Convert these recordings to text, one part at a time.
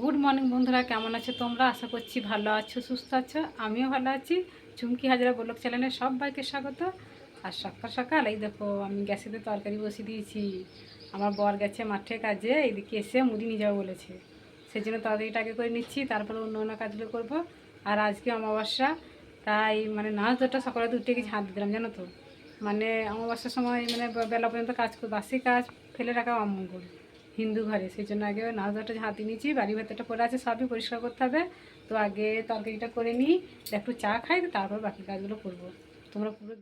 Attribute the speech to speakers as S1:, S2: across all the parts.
S1: Good morning বন্ধুরা, কেমন আছো তোমরা? আশা করছি ভালো আছো, সুস্থ আছো। আমিও ভালো আছি। চুমকি হাজরা ব্লক চ্যানেলে সবাইকে স্বাগত। আর সকাল সকাল, এই দেখো, আমি গ্যাসেতে তরকারি বসিয়ে দিয়েছি। আমার বর গেছে মাঠে কাজে এইদিকে এসে মুড়ি নিয়ে যাব বলেছে। সেই জন্য তরকারিটা আগে করে নিচ্ছি, তারপরে অন্য অন্য কাজগুলো করব। আর আজকে অমাবস্যা, তাই মানে নাচ দুটো সকালে উঠে গেছি হাত দিলাম, জানো তো? মানে অমাবস্যার সময় মানে বেলা পর্যন্ত কাজ, বাসি কাজ, ফেলে রাখা অমঙ্গল। হিন্দু ঘরে, সেই জন্য আগে নাচ দুটো হাতে নিয়েছি বাড়ির ভেতরটা পড়ে আছে, সবই পরিষ্কার করতে হবে। তো আগে তরকারিটা করে নিই একটু চা খাই তারপর বাকি কাজগুলো করব। তোমরা পুরো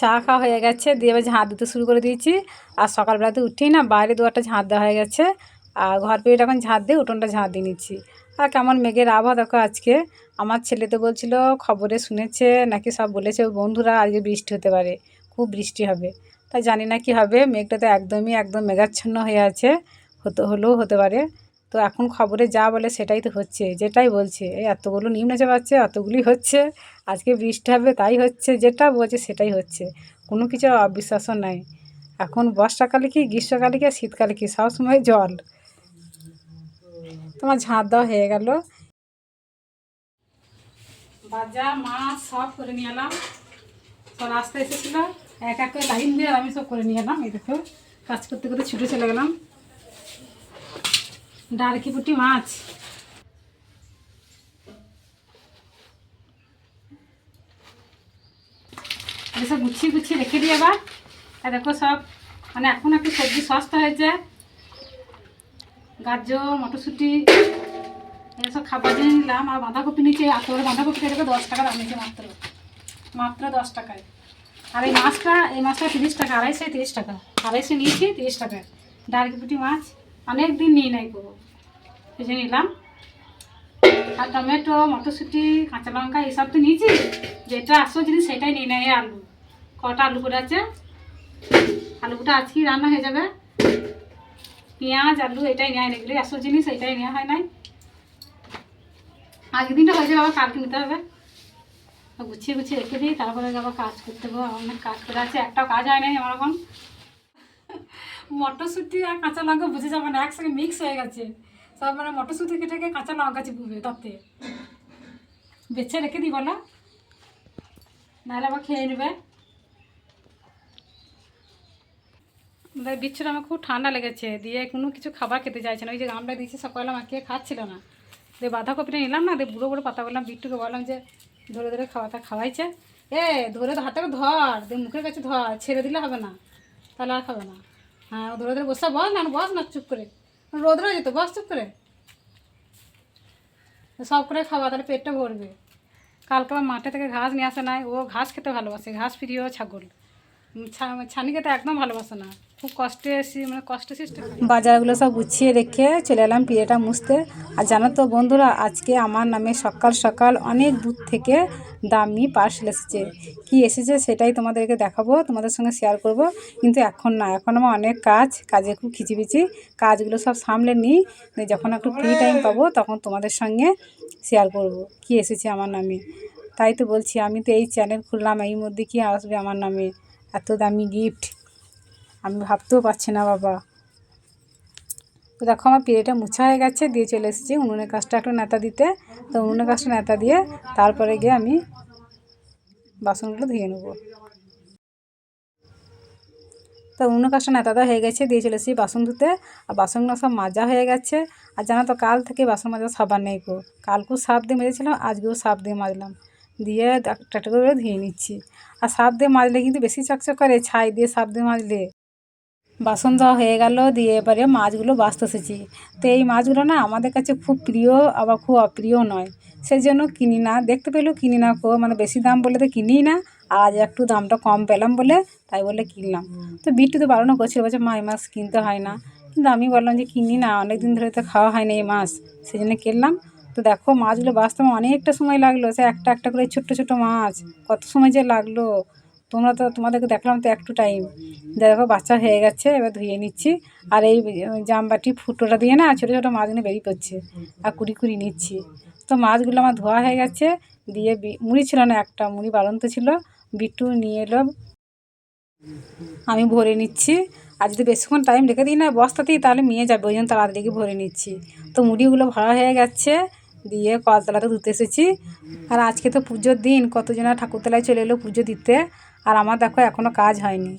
S1: চা খাওয়া হয়ে গেছে, দিয়ে এবার ঝাঁট দিতে শুরু করে দিয়েছি। আর সকালবেলাতে উঠেই না, বাইরে দুয়ারটা ঝাঁট দেওয়া হয়ে গেছে। আর ঘর পেয়ে এখন ঝাঁট দিয়ে উঠোনটা ঝাঁট দিয়ে নিচ্ছি। আর কেমন মেঘের আবহাওয়া দেখো আজকে। আমার ছেলে তো বলছিল, খবরে শুনেছে, নাকি সব বলেছে বন্ধুরা, আজকে বৃষ্টি হতে পারে, খুব বৃষ্টি হবে। তাই জানি না কি হবে। মেঘটা তো একদমই, একদম মেঘাচ্ছন্ন হয়ে আছে। হতে, হলেও হতে পারে। তো এখন খবরে যা বলে সেটাই তো হচ্ছে, যেটাই বলছে। এই এতগুলো নিম্নচাপ আছে অতগুলি হচ্ছে, আজকে বৃষ্টি হবে, তাই হচ্ছে, যেটা বলছে সেটাই হচ্ছে। কোনো কিছু অবিশ্বাসও নাই। এখন বর্ষাকালে কি, গ্রীষ্মকালে কি, আর শীতকালে কি সবসময় জল। তোমার ঝাঁট দেওয়া হয়ে গেল। বাজার মাছ সব করে নিয়ে এলাম। সব রাস্তা এসেছিল। এক এক করে লাইন দিয়ে আমি সব করে নিয়ে এলাম, এই দেখো, কাজ করতে করতে ছুটে চলে গেলাম। ডারকি পুটি মাছ। এসব গুছিয়ে গুছিয়ে রেখে দিই আবার আর দেখো সব মানে এখন একটু সবজি সস্তা হয়েছে। গাজর, মটরশুঁটি এসব খাবার জিনিস নিলাম। আর বাঁধাকপি নিচে বড় বাঁধাকপি কেটে দশ টাকা দাম নিয়েছে মাত্র। মাত্র দশ টাকায়। আর এই মাছটা এই মাছটা তিরিশ টাকা, আড়াইশো তিরিশ টাকা। আড়াইশো নিয়েছি, তিরিশ টাকা। ডারকিপুটি মাছ অনেক দিন নিয়ে নাই করব এই যে নিলাম। আর টমেটো, মটরশুঁটি, কাঁচা লঙ্কা এসব তো নিয়েছি। যেটা আসল জিনিস সেটাই নিয়ে নেয় আলু। কটা আলু করে আছে? আলুটা আজকেই রান্না হয়ে যাবে। পেঁয়াজ, আলু, এটাই নেওয়া এগুলি আসল জিনিস, এটাই নেওয়া হয় নাই। আজকের দিনটা হয়ে যাবে, আবার কালকে নিতে হবে। গুছিয়ে গুছিয়ে রেখে দিই, তারপরে যাব কাজ করতে হবে অনেক কাজ করে আছে, একটাও কাজ হয় নাই আমার এখন। মটরশুঁটি আর কাঁচা লঙ্কা বুঝে যাবে না, একসঙ্গে মিক্স হয়ে গেছে। সব মানে মটরশুঁটি কেটে কাঁচা লঙ্কা চিপুবে তাতে। বেছে রেখে দিই বলো নাহলে আবার খেয়ে নেবে। বিচ্ছুর আমার খুব ঠান্ডা লেগেছে, দিয়ে কোনো কিছু খাবার খেতে চাইছে না। ওই যে আমরা দিয়েছি সকালে মাখিয়ে খাচ্ছিল না। দিয়ে বাঁধাকপিটা নিলাম না, দিয়ে বুড়ো বুড়ো পাতা বললাম, বিট্টুকে বললাম যে ধরে ধরে খাওয়াটা খাওয়াইছে এ, ধরে তো হাতটাকে ধর মুখের কাছে ধর, ছেড়ে দিলে হবে না। তাহলে আর খাবে না। হ্যাঁ ধরে ধরে বসে বস না বস না চুপ করে। রোদ রয়ে যেত, বস চুপ করে। সব করে খাওয়া, তাহলে পেটটা ভরবে। কালকে মাঠে থেকে ঘাস নিয়ে আসে নাই, ও ঘাস খেতে ভালোবাসে, ঘাস প্রিয় ছাগল। ছানি খেতে একদম ভালোবাসে না। খুব কষ্টে মানে কষ্টে বাজারগুলো সব গুছিয়ে রেখে চলে এলাম পিড়েটা মুছতে। আর জানো তো বন্ধুরা, আজকে আমার নামে সকাল সকাল অনেক দূর থেকে দামি পার্সেল এসেছে। কি এসেছে সেটাই তোমাদেরকে দেখাবো, তোমাদের সঙ্গে শেয়ার করব। কিন্তু এখন না, এখন আমার অনেক কাজ, কাজে খুব খিচিবিচি। কাজগুলো সব সামলে নিই যখন একটু ফ্রি টাইম পাবো তখন তোমাদের সঙ্গে শেয়ার করব, কি এসেছে আমার নামে। তাই তো বলছি, আমি তো এই চ্যানেল খুললাম, এই মধ্যে কি আসবে আমার নামে? এত দামি গিফট আমি ভাবতেও পারছি না, বাবা। তো দেখো, আমার পিড়েটা মুছা হয়ে গেছে, দিয়ে চলে এসেছি উনুনের কাজটা একটু নেতা দিতে। তো উনুনের কাজটা নেতা দিয়ে তারপরে গিয়ে আমি বাসনগুলো ধুয়ে নেব। তো উনুনের কাজটা নেতা দেওয়া হয়ে গেছে, দিয়ে চলে এসেছি বাসন ধুতে। আর বাসনগুলো সব মাজা হয়ে গেছে। আর জানো তো, কাল থেকে বাসন মাজা সাবান নেই গো। কালকেও সাপ দিয়ে মেজেছিলাম, আজকেও সাপ দিয়ে মাজলাম। দিয়ে একটা করে ধুয়ে নিচ্ছি। আর সাপ দিয়ে মাজলে কিন্তু বেশি চকচক করে, ছাই দিয়ে সাপ দিয়ে মাজলে। বাসন ধোয়া হয়ে গেল, দিয়ে এবারে মাছগুলো বাঁচতে এসেছি। তো এই মাছগুলো না আমাদের কাছে খুব প্রিয়, আবার খুব অপ্রিয় নয়। সেই জন্য কিনি না। দেখতে পেলেও কিনি না কো মানে বেশি দাম বলে তো কিনি না। আজ একটু দামটা কম পেলাম বলে তাই বলে কিনলাম। তো বিট্টু তো বারণও করছিল বলছে, মা, এই মাছ কিনতে হয় না। কিন্তু আমি বললাম যে, কিনি না অনেক দিন ধরে তো খাওয়া হয় না এই মাছ। সেই জন্য কিনলাম। তো দেখো, মাছগুলো বাঁচতে অনেকটা সময় লাগল, সে একটা একটা করে ছোট্ট ছোট মাছ। কত সময় যে লাগল। তোমরা তো তোমাদেরকে দেখলাম তো একটু টাইম দেখো বাচ্চা হয়ে গেছে, এবার ধুয়ে নিচ্ছি। আর এই জামবাটি, ফুটোটা দিয়ে না, ছোটো ছোটো মাছগুলো বেরিয়ে পড়ছে। আর কুড়ি কুড়ি নিচ্ছি। তো মাছগুলো আমার ধোয়া হয়ে গেছে। দিয়ে মুড়ি ছিল না একটা, মুড়ি বাড়ন্ত ছিল। বিট্টু নিয়ে এলো। আমি ভরে নিচ্ছি। আর যদি বেশিক্ষণ টাইম রেখে দিই না, বস্তাতেই তাহলে নিয়ে যাবে, ওই জন্য তাড়াতাড়ি ভরে নিচ্ছি। তো মুড়িগুলো ভরা হয়ে গেছে। দিয়ে কলতলাতে ধুতে এসেছি। আর আজকে তো পুজোর দিন, কতজনা ঠাকুরতলায় চলে এলো পুজো দিতে? আর আমার দেখো এখনও কাজ হয়নি।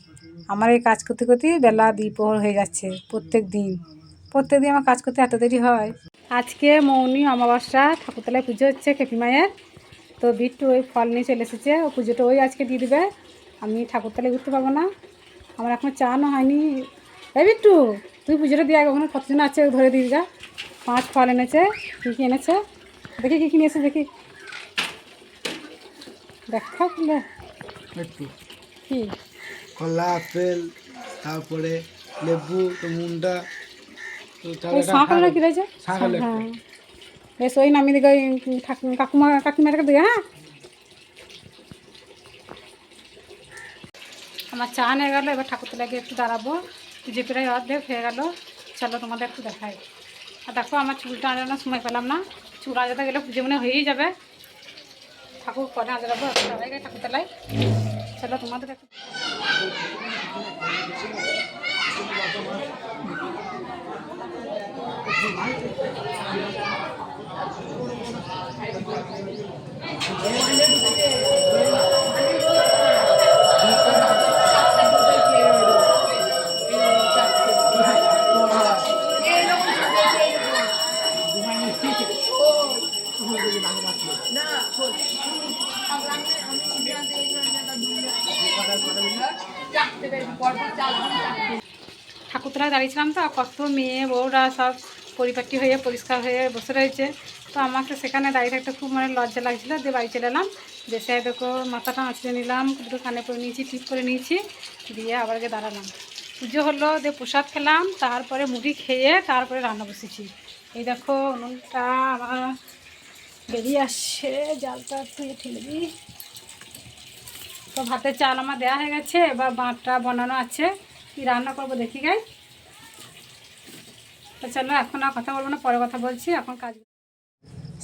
S1: আমার এই কাজ করতে করতে বেলা দ্বিপহর হয়ে যাচ্ছে প্রত্যেক দিন। প্রত্যেক দিন আমার কাজ করতে এত দেরি হয়। আজকে মৌনি অমাবস্যা, ঠাকুরতলায় পুজো হচ্ছে কেপি মায়ের। তো বিট্টু ওই ফল নিয়ে চলে এসেছে। ও পুজোটা ওই আজকে দিয়ে দেবে। আমি ঠাকুরতলায় ঘুরতে পারব না। আমার এখনও চানও হয়নি। এই বিট্টু, তুই পুজোটা দিয়ে আগে ওখানে কতজন আছে ধরে দিয়ে যা। পাঁচ ফল এনেছে, কী কী এনেছে? দেখি কী কী নিয়েছে দেখি, দেখা।
S2: একটু। কলা আপেল তারপরে লেবু তো মুন্ডা
S1: কী রয়েছে?
S2: শাঁখালো
S1: হ্যাঁ। বেশ ওই নামিয়ে দিকে ওই কাকুমা কাকিমাটাকে দিকে হ্যাঁ। আমার চা নিয়ে গেলো এবার ঠাকুরতলাকে একটু দাঁড়াবো। পুজো প্রায় অর্ধেক হয়ে গেল। চলো তোমাদের একটু দেখাই। আর দেখো আমার চুলটা আনানোর সময় পেলাম না। চুল আজাতে গেলে পুজো মনে হয়েই যাবে। ঠাকুর পরে আজাবো এখন হয়ে চলো তোমাদের একটু ঠাকুরতলায় দাঁড়িয়েছিলাম তো, কত মেয়ে, বউরা সব পরিপাটি হয়ে, পরিষ্কার হয়ে বসে রয়েছে। তো আমাকে সেখানে দাঁড়িয়ে থাকতে খুব মানে লজ্জা লাগছিল দিয়ে বাড়ি চলে এলাম। দেশে দেখো, মাথাটা আঁচড়ে নিলাম, দুটো কানে পরে নিয়েছি, টিপ করে নিয়েছি, দিয়ে আবার গিয়ে দাঁড়ালাম। পুজো হলো, দিয়ে প্রসাদ খেলাম, তারপরে মুড়ি খেয়ে তারপরে রান্না বসেছি। এই দেখো, উনুনটা আমার বেরিয়ে আসছে, জালটা ইয়ে ঠেলে দিই। তো ভাতের চাল আমার দেওয়া হয়ে গেছে, এবার বাঁটটা বানানো আছে। কি রান্না করব দেখি গাই? তো চলো, এখন আর কথা বলব না, পরে কথা বলছি, এখন কাজ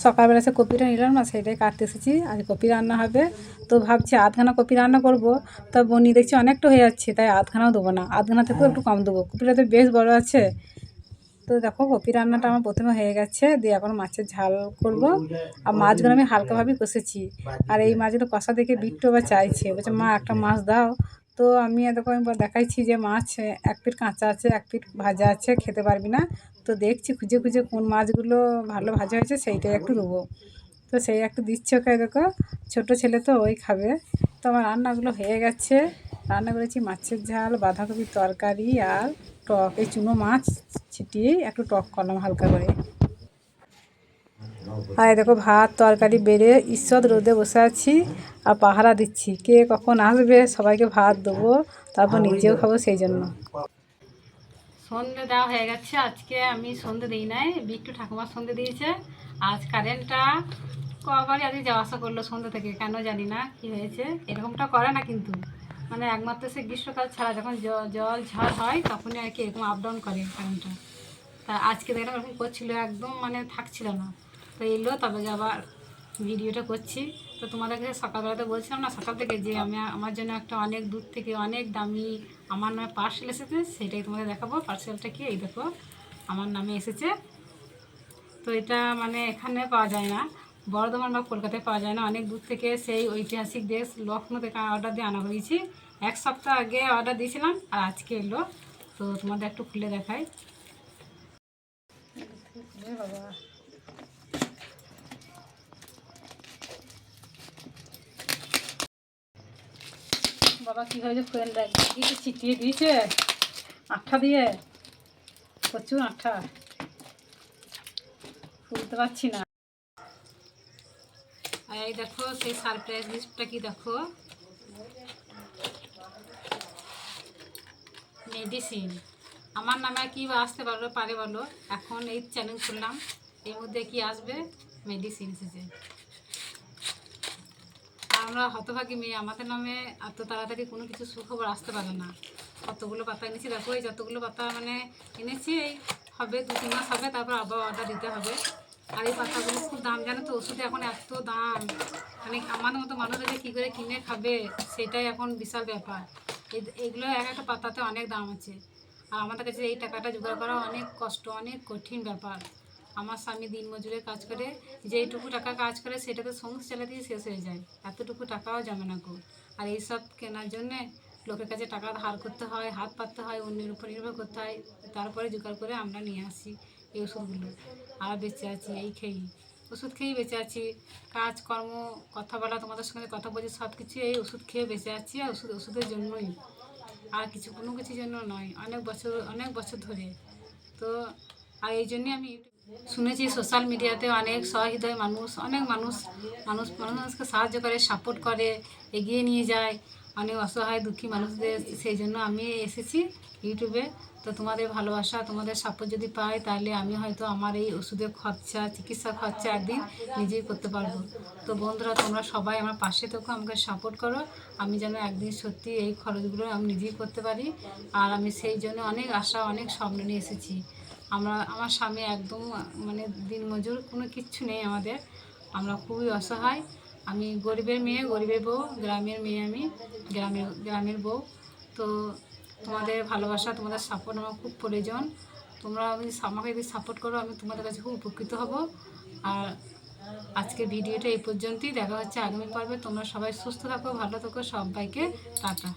S1: সকালবেলা সে কপিটা নিলাম না, সেটাই কাটতে এসেছি, আজ কপি রান্না হবে। তো ভাবছি আধখানা কপি রান্না করব, তো বনি দেখছি অনেকটা হয়ে যাচ্ছে, তাই আধখানাও দেবো না, আধখানা থেকেও একটু কম দেবো। কপিটা তো বেশ বড় আছে। তো দেখো, কপি রান্নাটা আমার প্রথমে হয়ে গেছে, দিয়ে এখন মাছের ঝাল করব। আর মাছগুলো আমি হালকাভাবেই কষেছি। আর এই মাছগুলো কষা দেখে বিট্টু আবার চাইছে, বলছে, মা, একটা মাছ দাও। তো আমি আমি দেখাইছি যে মাছ এক পিঠ কাঁচা আছে এক পিঠ ভাজা আছে খেতে পারবি না। তো দেখছি খুঁজে খুঁজে কোন মাছগুলো ভালো ভাজা হয়েছে সেইটাই একটু দেবো। তো সেই একটু দিচ্ছে ওকে দেখো। ছোটো ছেলে তো ওই খাবে। তো আমার রান্নাগুলো হয়ে গেছে। রান্না করেছি মাছের ঝাল বাঁধাকপির তরকারি আর টক। এই চুনো মাছ ছিটিয়ে একটু টক করলাম হালকা করে। আর দেখো ভাত তরকারি বেড়ে ঈশ্বর রোদে বসে আছি আর পাহারা দিচ্ছি। কে কখন আসবে সবাইকে ভাত দেবো তারপর নিজেও খাব সেই জন্য। সন্ধে দেওয়া হয়ে গেছে আজকে আমি সন্ধে দিই নাই বিট্টু ঠাকুমার সন্ধে দিয়েছে। আজ কারেন্টটা কবারই আজকে যাওয়া আসা করল সন্ধ্যে থেকে কেন জানি না কি হয়েছে এরকমটা করে না কিন্তু। মানে একমাত্র সে গ্রীষ্মকাল ছাড়া যখন জল ঝড় হয় তখনই আর কি এরকম আপ ডাউন করে কারেন্টটা তা আজকে দেখলাম এরকম করছিল একদম মানে থাকছিল না। তো এলো তবে আবার ভিডিওটা করছি। তো তোমাদেরকে সকালবেলাতে বলছিলাম না, সকাল থেকে যে আমি আমার জন্য একটা অনেক দূর থেকে অনেক দামি, আমার নামে পার্সেল এসেছে, সেটাই তোমাদের দেখাবো। পার্সেলটা কি? এই দেখো, আমার নামে এসেছে। তো এটা মানে এখানে পাওয়া যায় না, বর্ধমান বা কলকাতায় পাওয়া যায় না। অনেক দূর থেকে সেই ঐতিহাসিক দেশ লখনৌ থেকে অর্ডার দিয়ে আনা হয়েছি। এক সপ্তাহ আগে অর্ডার দিয়েছিলাম আর আজকে এলো। তো তোমাদের একটু খুলে দেখাই। বাবা। বাবা কী হয়েছে দেখ কিছু ছিটিয়ে দিয়েছে? আঠা দিয়ে? প্রচুর আঠা। খুলতে পারছি না। আর এই দেখো, সেই সারপ্রাইজ গিফটটা কি দেখো? মেডিসিন আমার নামে কি আসতে পারল পারে বলো? এখন এই চ্যানেল খুললাম। এর মধ্যে কি আসবে? মেডিসিন আর আমরা হতভাগী মেয়ে, আমাদের নামে এত তাড়াতাড়ি কোনো কিছু সুখবর আসতে পারে না। কতগুলো পাতা এনেছি, দেখো, এই যতগুলো পাতা মানে এনেছি, এই হবে, দু তিন মাস হবে, তারপর আবার অর্ডার দিতে হবে। আর এই পাতাগুলো খুব দাম, জানো তো, ওষুধে এখন এত দাম। মানে আমাদের মতো মানুষরা কী করে কিনে খাবে? সেটাই এখন বিশাল ব্যাপার। এগুলো এক একটা পাতাতে অনেক দাম আছে। আর আমাদের কাছে এই টাকাটা জোগাড় করা অনেক কষ্ট, অনেক কঠিন ব্যাপার। আমার স্বামী দিন মজুরে কাজ করে, যেইটুকু টাকা কাজ করে সেটাতে সংসার চালাতেই শেষ হয়ে যায়। এতটুকু টাকাও জমে না গো। আর এইসব কেনার জন্যে লোকের কাছে টাকা ধার করতে হয়, হাত পাততে হয়, অন্যের উপর নির্ভর করতে হয়, তারপরে জোগাড় করে আমরা নিয়ে আসি এই ওষুধগুলো। আর বেঁচে আছি, এই খেয়েই। ওষুধ খেয়েই বেঁচে আছি, কাজকর্ম, কথা বলা, তোমাদের সঙ্গে কথা বলছি সব কিছু এই ওষুধ খেয়ে বেঁচে আছি আর ওষুধ, ওষুধের জন্যই। আর কিছু কোনো কিছুর জন্য নয়, অনেক বছর অনেক বছর ধরে। তো, আর এই জন্যে আমি শুনেছি সোশ্যাল মিডিয়াতে অনেক সহৃদয় মানুষ, অনেক মানুষ মানুষ, মানুষকে সাহায্য করে সাপোর্ট করে, এগিয়ে নিয়ে যায়, অনেক অসহায়, দুঃখী মানুষদের সেই জন্য আমি এসেছি ইউটিউবে। তো তোমাদের ভালোবাসা, তোমাদের সাপোর্ট যদি পাই, তাহলে আমি হয়তো আমার এই ওষুধের খরচা, চিকিৎসা খরচা একদিন নিজেই করতে পারব। তো বন্ধুরা, তোমরা সবাই আমার পাশে থেকো, আমাকে সাপোর্ট করো। আমি যেন একদিন সত্যি এই খরচগুলো আমি নিজেই করতে পারি। আর আমি সেই জন্য অনেক আশা, অনেক স্বপ্ন নিয়ে এসেছি। আমরা, আমার স্বামী একদম মানে দিনমজুর, কোনো কিচ্ছু নেই আমাদের। আমরা খুবই অসহায়। আমি গরিবের মেয়ে, গরিবের বউ, গ্রামের মেয়ে আমি গ্রামের গ্রামের বউ। তো তোমাদের ভালোবাসা, তোমাদের সাপোর্ট আমার খুব প্রয়োজন। তোমরা যদি আমাকে যদি সাপোর্ট করো, আমি তোমাদের কাছে খুব উপকৃত হব। আর আজকে ভিডিওটা এই পর্যন্তই। দেখা হচ্ছে আগামী পর্বে। তোমরা সবাই সুস্থ থাকো, ভালো থাকো, সবাইকে টাটা।